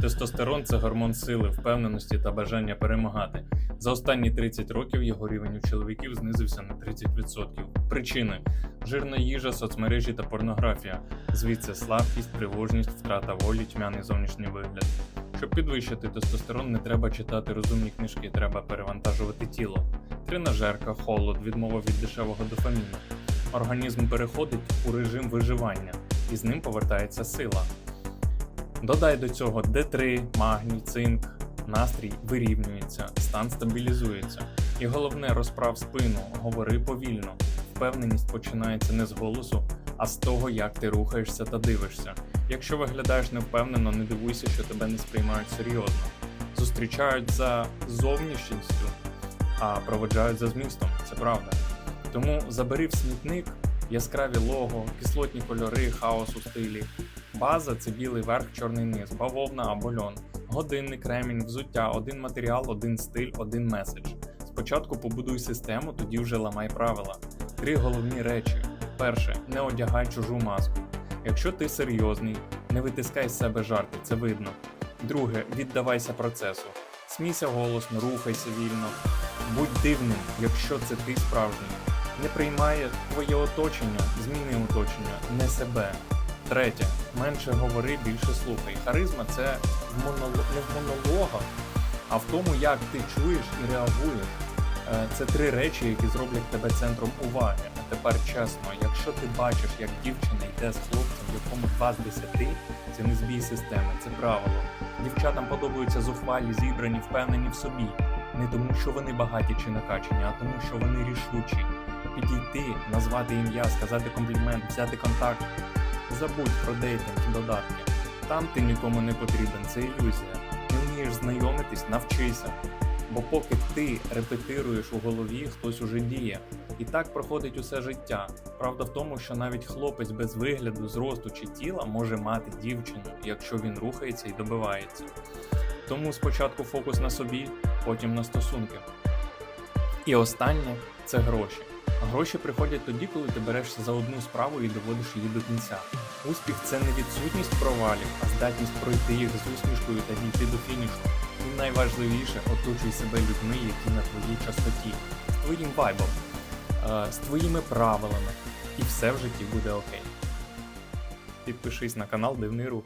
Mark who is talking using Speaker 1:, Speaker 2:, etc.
Speaker 1: Тестостерон це гормон сили, впевненості та бажання перемагати. За останні 30 років його рівень у чоловіків знизився на 30%. Причини: жирна їжа, соцмережі та порнографія. Звідси слабкість, тривожність, втрата волі, тьмяний зовнішній вигляд. Щоб підвищити тестостерон, не треба читати розумні книжки, треба перевантажувати тіло. Тренажерка, холод, відмова від дешевого дофаміну. Організм переходить у режим виживання, і з ним повертається сила. Додай до цього D3, магній, цинк, настрій вирівнюється, стан стабілізується. І головне, розправ спину, говори повільно. Впевненість починається не з голосу, а з того, як ти рухаєшся та дивишся. Якщо виглядаєш невпевнено, не дивуйся, що тебе не сприймають серйозно. Зустрічають за зовнішністю, а проведжають за змістом. Це правда. Тому забери в смітник яскраві лого, кислотні кольори, хаос у стилі. База це білий верх, чорний низ, бавовна або льон. Годинник, ремінь, взуття, один матеріал, один стиль, один меседж. Спочатку побудуй систему, тоді вже ламай правила. Три головні речі: перше, не одягай чужу маску. Якщо ти серйозний, не витискай з себе жарти, це видно. Друге, віддавайся процесу. Смійся голосно, рухайся вільно. Будь дивним, якщо це ти справжній. Не приймає твоє оточення, зміни оточення, не себе. Третє, менше говори, більше слухай. Харизма це в моноло... не в монологах, а в тому, як ти чуєш і реагуєш. Е, Це три речі, які зроблять тебе центром уваги. А тепер чесно, якщо ти бачиш, як дівчина йде з хлопцем, якому 2 з 10, це не збій системи, це правило. Дівчатам подобаються зухвалі, зібрані, впевнені в собі. Не тому, що вони багаті чи накачані, а тому, що вони рішучі. Підійти, назвати ім'я, сказати комплімент, взяти контакт. Забудь про дейтинг, додатки. Там ти нікому не потрібен, це ілюзія. Не вмієш знайомитись, навчися. Бо поки ти репетируєш у голові, хтось уже діє. І так проходить усе життя. Правда в тому, що навіть хлопець без вигляду, зросту чи тіла може мати дівчину, якщо він рухається і добивається. Тому спочатку фокус на собі, потім на стосунки. І останнє це гроші. Гроші приходять тоді, коли ти берешся за одну справу і доводиш її до кінця. Успіх це не відсутність провалів, а здатність пройти їх з усмішкою та дійти до фінішу. І найважливіше оточуй себе людьми, які на твоїй частоті, з твоїм вайбом, е, з твоїми правилами, і все в житті буде окей. Підпишись на канал Дивний Рух.